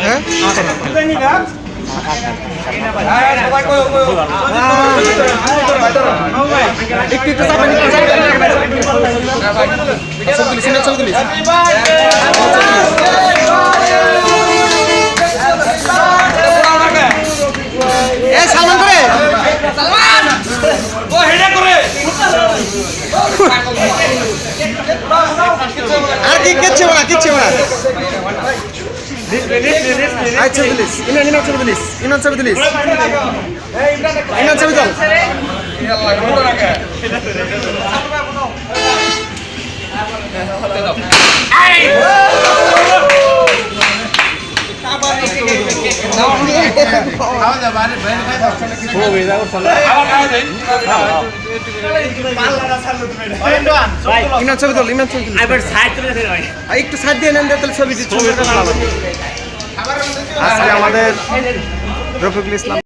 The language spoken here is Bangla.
হ্যাঁ একটু একটু চাপেন একটু চাপেন ছবি তুলিস আর কি কিচ্ছু না কিচ্ছু না আচ্ছা ছবি তুলিস। ইমান ইমান ছবি তুলিস। ইমান ছবি তুলিস। ইমান ছবি তুল। ইমান একটু সাইড দিয়ে নেন তাহলে ছবি আজকে আমাদের রফিকুল ইসলাম।